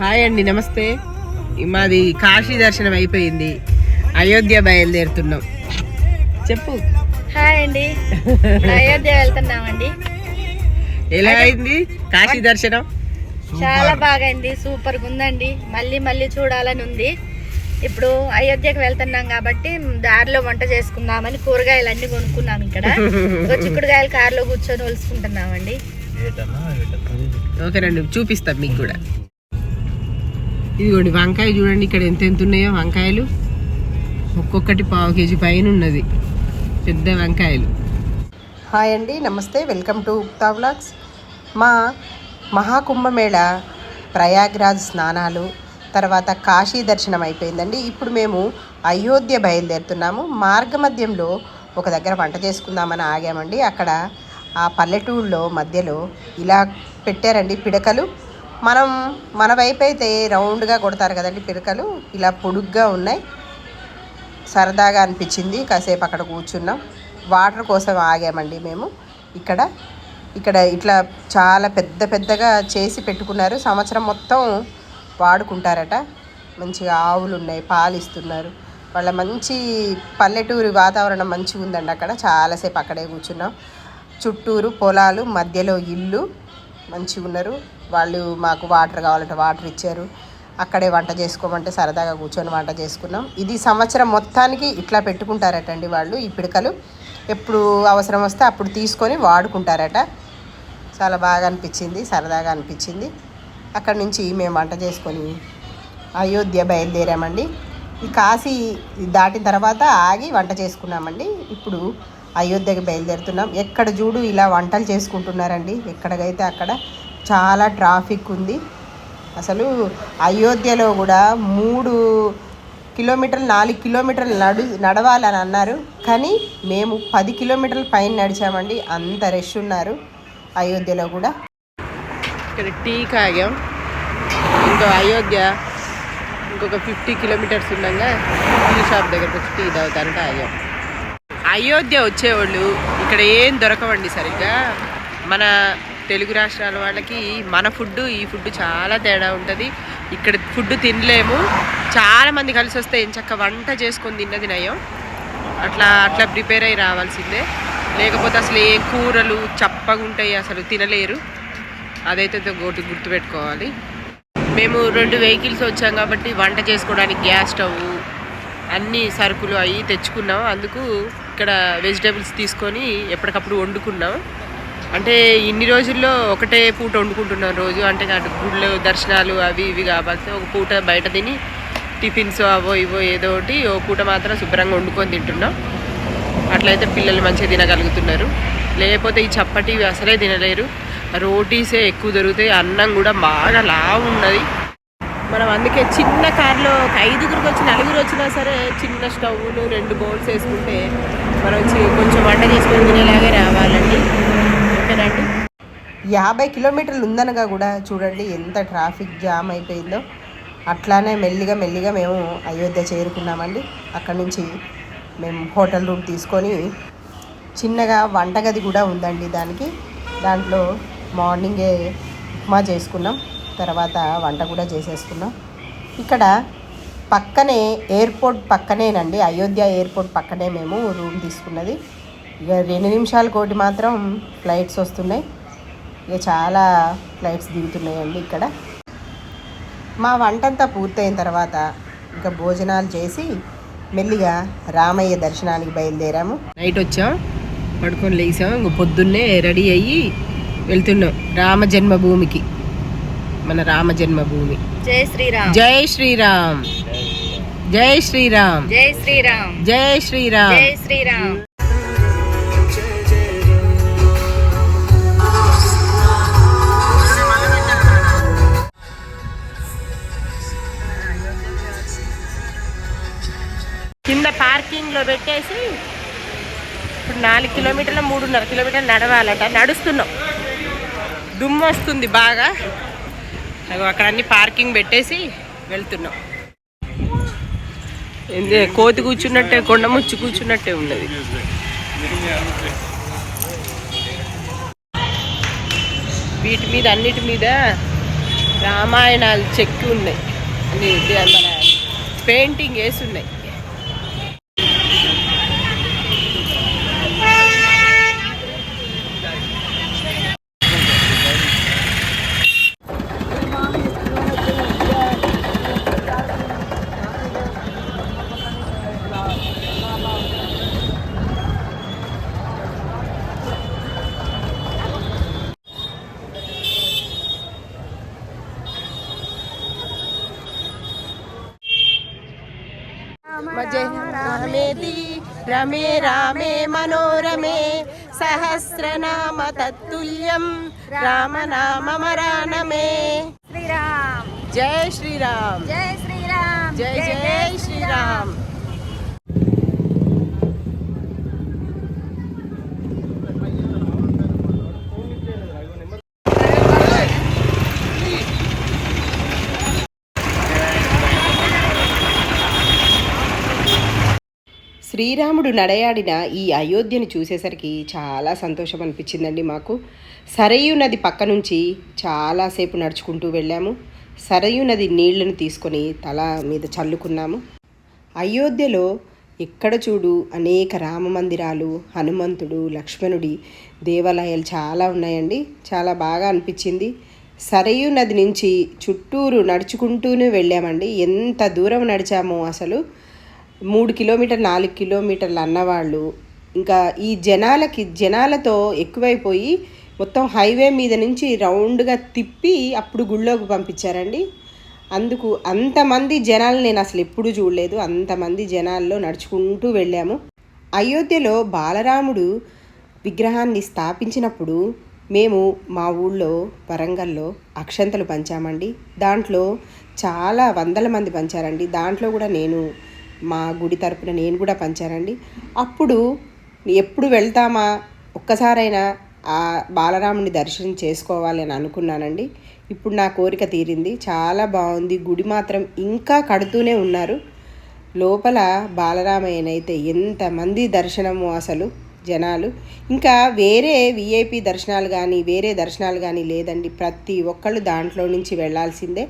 Hi అండి నమస్తే. మాది కాశీ దర్శనం అయిపోయింది. అయోధ్య బయలుదేరుతున్నాం. చెప్పు. హాయ్ అండి. అయోధ్య వెళ్తున్నామండి. ఎలా అయింది? కాశీ దర్శనం? చాలా బాగా అయింది సూపర్ ఉందండి. మళ్ళీ మళ్ళీ చూడాలని ఉంది. ఇప్పుడు అయోధ్యకి వెళ్తున్నాం కాబట్టి దారిలో వంట చేసుకుందామని కూరగాయలు అన్ని కొనుక్కున్నాం ఇక్కడ. ఇగో చిక్కుడుగాయలు కారులో కూర్చొని ఒలుసుకుంటున్నామండి. ఓకేనండి చూపిస్తాం మీకు కూడా. ఇదిగోండి వంకాయ చూడండి ఇక్కడ ఎంత ఎంత ఉన్నాయో వంకాయలు. ఒక్కొక్కటి పావు కేజీ పైన ఉన్నది. పెద్ద వంకాయలు. హాయ్ అండి నమస్తే వెల్కమ్ టు ఉక్తా వ్లాగ్స్. మా మహాకుంభమేళ ప్రయాగ్రాజ్ స్నానాలు తర్వాత కాశీ దర్శనం అయిపోయిందండి. ఇప్పుడు మేము అయోధ్య బయలుదేరుతున్నాము. మార్గమధ్యంలో ఒక దగ్గర వంట చేసుకుందామని ఆగామండి. అక్కడ ఆ పల్లెటూళ్ళలో మధ్యలో ఇలా పెట్టారండి పిడకలు. మనం మన వైపు అయితే రౌండ్గా కొడతారు కదండి పిడకలు ఇలా పొడుగ్గా ఉన్నాయి. సరదాగా అనిపించింది. కాసేపు అక్కడ కూర్చున్నాం. వాటర్ కోసం ఆగామండి మేము. ఇక్కడ ఇక్కడ ఇట్లా చాలా పెద్ద పెద్దగా చేసి పెట్టుకున్నారు. సంవత్సరం మొత్తం వాడుకుంటారట. మంచిగా ఆవులు ఉన్నాయి పాలు ఇస్తున్నారు. వాళ్ళ మంచి పల్లెటూరు వాతావరణం మంచిగా ఉందండి అక్కడ చాలాసేపు అక్కడే కూర్చున్నాం. చుట్టూరు పొలాలు మధ్యలో ఇల్లు. మంచిగా ఉన్నారు వాళ్ళు మాకు వాటర్ కావాలంటే వాటర్ ఇచ్చారు. అక్కడే వంట చేసుకోమంటే సరదాగా కూర్చొని వంట చేసుకున్నాం. ఇది సంవత్సరం మొత్తానికి ఇట్లా పెట్టుకుంటారటండి వాళ్ళు ఈ పిడకలు. ఎప్పుడు అవసరం వస్తే అప్పుడు తీసుకొని వాడుకుంటారట. చాలా బాగా అనిపించింది సరదాగా అనిపించింది. అక్కడి నుంచి మేము వంట చేసుకొని అయోధ్య బయలుదేరామండి. ఈ కాశీ దాటిన తర్వాత ఆగి వంట చేసుకున్నామండి. ఇప్పుడు అయోధ్యకి బయలుదేరుతున్నాం. ఎక్కడ చూడు ఇలా వంటలు చేసుకుంటున్నారండి. ఎక్కడికైతే అక్కడ చాలా ట్రాఫిక్ ఉంది. అసలు అయోధ్యలో కూడా మూడు కిలోమీటర్లు నాలుగు కిలోమీటర్లు నడు నడవాలని అన్నారు. కానీ మేము పది కిలోమీటర్ల పైన నడిచామండి. అంత రష్ ఉన్నారు అయోధ్యలో కూడా. ఇక్కడ టీ కాగాం. ఇంకో అయోధ్య ఇంకొక ఫిఫ్టీ కిలోమీటర్స్ ఉండగా టీ షాప్ దగ్గరకు వచ్చి టీ తాగుతారంటే ఆగాం. అయోధ్య వచ్చేవాళ్ళు ఇక్కడ ఏం దొరకవండి సరిగ్గా. మన తెలుగు రాష్ట్రాల వాళ్ళకి మన ఫుడ్ ఈ ఫుడ్ చాలా తేడా ఉంటుంది. ఇక్కడ ఫుడ్ తినలేము. చాలామంది కలిసి వస్తే ఎంచక్క వంట చేసుకొని తిన్నది నయం. అట్లా అట్లా ప్రిపేర్ అయ్యి రావాల్సిందే. లేకపోతే అసలు ఏ కూరలు చప్పగా ఉంటాయి అసలు తినలేరు. అదైతే గోటి గుర్తుపెట్టుకోవాలి. మేము రెండు వెహికల్స్ వచ్చాం కాబట్టి వంట చేసుకోవడానికి గ్యాస్ స్టవ్ అన్ని సరుకులు అవి తెచ్చుకున్నాం. అందుకు ఇక్కడ వెజిటేబుల్స్ తీసుకొని ఎప్పటికప్పుడు వండుకున్నాం. అంటే ఇన్ని రోజుల్లో ఒకటే పూట వండుకుంటున్నాం రోజు. అంటే అటు గుళ్ళు దర్శనాలు అవి ఇవి కాబట్టి ఒక పూట బయట తిని టిఫిన్స్ అవో ఇవో ఏదో ఒకటి ఓ పూట మాత్రం శుభ్రంగా వండుకొని తింటున్నాం. అట్లయితే పిల్లలు మంచిగా తినగలుగుతున్నారు. లేకపోతే ఈ చప్పటి అసలే తినలేరు. రోటీసే ఎక్కువ దొరుకుతాయి. అన్నం కూడా బాగా లావు ఉన్నది మనం అందుకే చిన్న కార్లో ఒక ఐదుగురికి వచ్చి నలుగురు వచ్చినా సరే చిన్న స్టవ్లు రెండు బౌల్స్ వేసుకుంటే మనం వచ్చి కొంచెం వంట చేసుకొని తినేలాగే రావాలండి. ఓకేనండి? యాభై కిలోమీటర్లు ఉందనగా కూడా చూడండి ఎంత ట్రాఫిక్ జామ్ అయిపోయిందో. అట్లానే మెల్లిగా మెల్లిగా మేము అయోధ్య చేరుకున్నామండి. అక్కడి నుంచి మేము హోటల్ రూమ్ తీసుకొని చిన్నగా వంటగది కూడా ఉందండి దానికి. దాంట్లో మార్నింగే ఉప్మా చేసుకున్నాం. తర్వాత వంట కూడా చేసేసుకున్నాం. ఇక్కడ పక్కనే ఎయిర్పోర్ట్ పక్కనేనండి. అయోధ్య ఎయిర్పోర్ట్ పక్కనే మేము రూమ్ తీసుకున్నది. ఇక రెండు నిమిషాలు కోటి మాత్రం ఫ్లైట్స్ వస్తున్నాయి. ఇక చాలా ఫ్లైట్స్ దిగుతున్నాయండి ఇక్కడ. మా వంటంతా పూర్తయిన తర్వాత ఇంకా భోజనాలు చేసి మెల్లిగా రామయ్య దర్శనానికి బయలుదేరాము. నైట్ వచ్చాం పడుకొని లేసాం. ఇంక పొద్దున్నే రెడీ అయ్యి వెళ్తున్నాం రామ జన్మభూమికి. మన రామ జన్మభూమి. జై శ్రీరామ్. జై శ్రీరామ్. జై శ్రీరామ్. జై శ్రీరామ్. జై శ్రీరామ్. జై శ్రీరామ్. కింద పార్కింగ్లో పెట్టేసి ఇప్పుడు నాలుగు కిలోమీటర్ల మూడున్నర కిలోమీటర్లు నడవాలట. నడుస్తున్నాం. దుమ్ము వస్తుంది బాగా. అక్కడ అన్ని పార్కింగ్ పెట్టేసి వెళ్తున్నాం. కోతి కూర్చున్నట్టే కొండ ముచ్చి కూర్చున్నట్టే ఉన్నది. వీటి మీద అన్నిటి మీద రామాయణాలు చెక్కి ఉన్నాయి మన పెయింటింగ్ వేసి ఉన్నాయి రమే రామే మనోరమే సహస్రనామ తత్తుల్యం రామనామరానమే శ్రీరామ్ జై శ్రీరామ్ జై శ్రీరామ్ జై జై శ్రీరామ్ శ్రీరాముడు నడయాడిన ఈ అయోధ్యను చూసేసరికి చాలా సంతోషం అనిపించిందండి మాకు. సరయు నది పక్క నుంచి చాలాసేపు నడుచుకుంటూ వెళ్ళాము. సరయు నది నీళ్ళను తీసుకొని తల మీద చల్లుకున్నాము. అయోధ్యలో ఎక్కడ చూడు అనేక రామ మందిరాలు హనుమంతుడు లక్ష్మణుడి దేవాలయాలు చాలా ఉన్నాయండి. చాలా బాగా అనిపించింది. సరయు నది నుంచి చుట్టూరు నడుచుకుంటూనే వెళ్ళామండి. ఎంత దూరం నడిచామో అసలు. మూడు కిలోమీటర్ నాలుగు కిలోమీటర్లు అన్నవాళ్ళు. ఇంకా ఈ జనాలకి జనాలతో ఎక్కువైపోయి మొత్తం హైవే మీద నుంచి రౌండ్గా తిప్పి అప్పుడు గుళ్ళోకి పంపించారండి. అందుకు అంతమంది జనాలు నేను అసలు ఎప్పుడూ చూడలేదు. అంతమంది జనాల్లో నడుచుకుంటూ వెళ్ళాము. అయోధ్యలో బాలరాముడు విగ్రహాన్ని స్థాపించినప్పుడు మేము మా ఊళ్ళో వరంగల్లో అక్షంతలు పంచామండి. దాంట్లో చాలా వందల మంది పంచారండి. దాంట్లో కూడా నేను మా గుడి తరపున నేను కూడా పంచానండి. అప్పుడు ఎప్పుడు వెళ్తామా? ఒక్కసారైనా ఆ బాలరాముని దర్శనం చేసుకోవాలి అని అనుకున్నానండి. ఇప్పుడు నా కోరిక తీరింది. చాలా బాగుంది. గుడి మాత్రం ఇంకా కడుతూనే ఉన్నారు. లోపల బాలరామయ్యనైతే ఎంతమంది దర్శనము అసలు జనాలు. ఇంకా వేరే విఐపి దర్శనాలు కానీ వేరే దర్శనాలు కానీ లేదండి. ప్రతి ఒక్కళ్ళు దాంట్లో నుంచి వెళ్ళాల్సిందే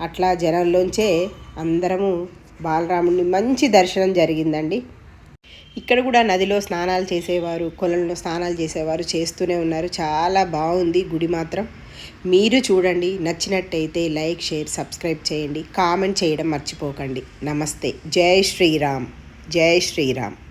అట్లా జనంలోంచే అందరము బాలరాముడిని మంచి దర్శనం జరిగిందండి. ఇక్కడ కూడా నదిలో స్నానాలు చేసేవారు కొలంలో స్నానాలు చేసేవారు చేస్తూనే ఉన్నారు. చాలా బాగుంది గుడి మాత్రం. మీరు చూడండి నచ్చినట్టయితే లైక్ షేర్ సబ్స్క్రైబ్ చేయండి. కామెంట్ చేయడం మర్చిపోకండి. నమస్తే. జై శ్రీరామ్. జై శ్రీరామ్.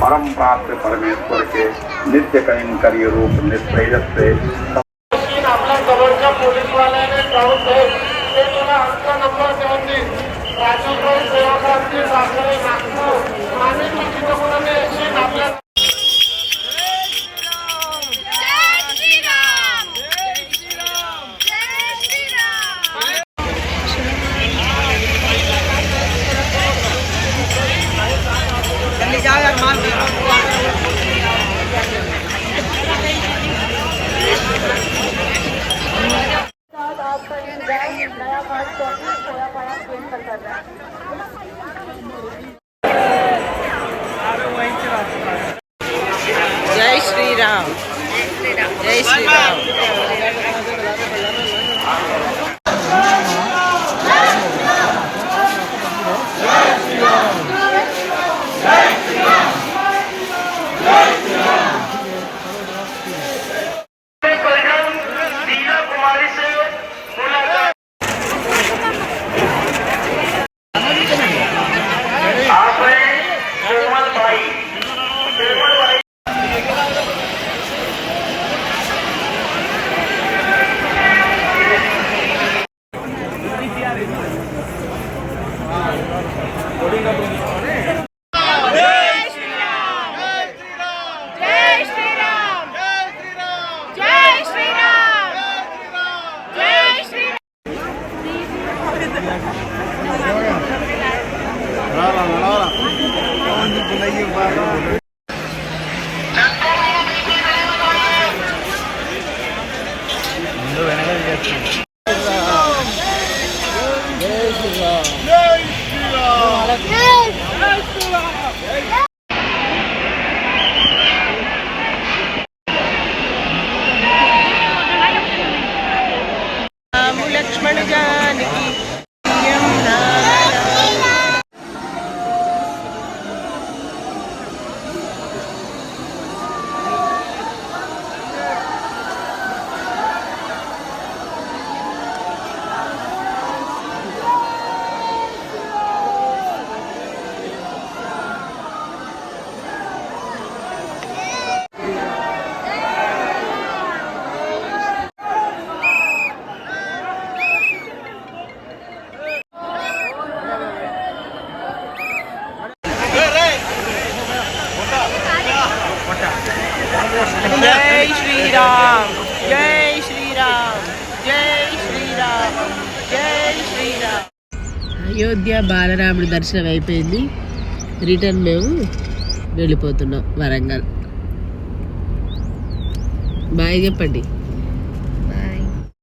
परम प्राप्त परमेश्वर के नित्य कैंकर्य रूप निष्प्रेय से पास पहुँचे सोया पाया गेम कर रहा है। la la la జై శ్రీరామ్ జై శ్రీరామ్ జై శ్రీరామ్ జై శ్రీరామ్ అయోధ్య బాలరాముడి దర్శనం అయిపోయింది. రిటర్న్ మేము వెళ్ళిపోతున్నాం వరంగల్. బాయ్ చెప్పండి.